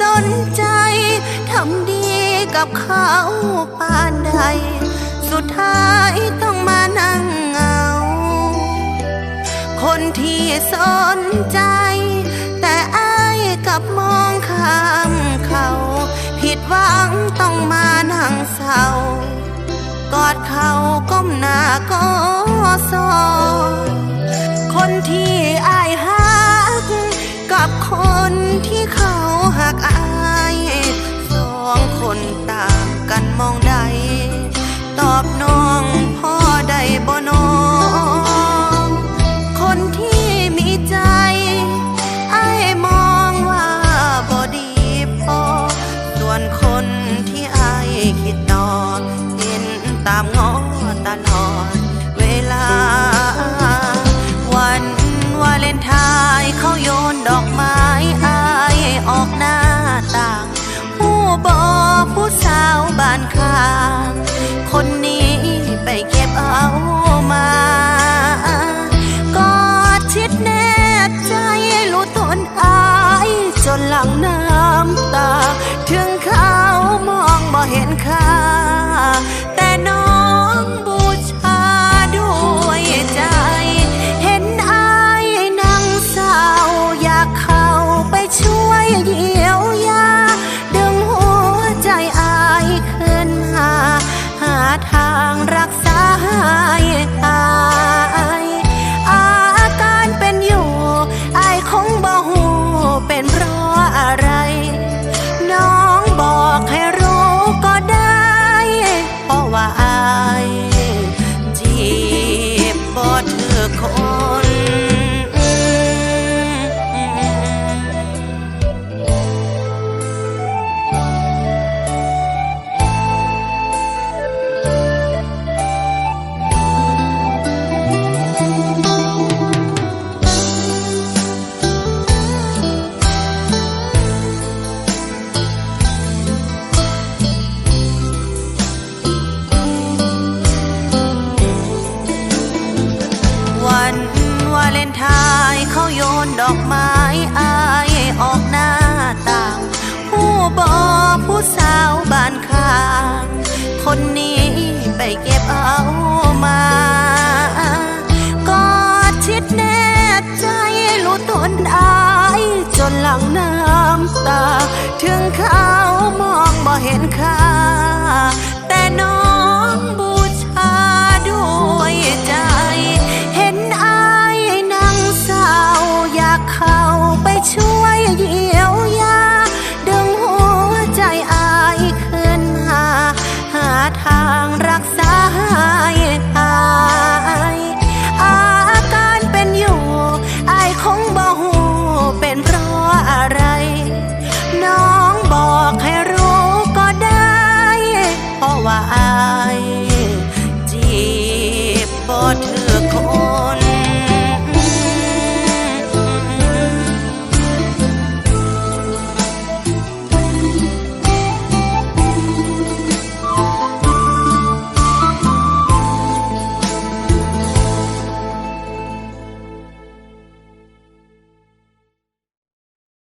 สนใจ ทำดีกับเขาปานใด สุดท้ายต้องมานั่งเหงา คนที่สนใจ แต่อายกับมองข้ามเขา ผิดหวังต้องมานั่งเศร้ากอดเขาก้มหน้าก็ซ นหลังน้ำตา ถึงเขามองบ่เห็นค่าแต่น้อง ดอกไม้อายออกหน้าต่าง ผู้บอผู้สาวบ้านข้าง คนนี้ไปเก็บเอามากอดชิดแนบใจรู้ตนอายจนหลังน้ำตา ถึงเขามองบ่เห็นค่าแต่น้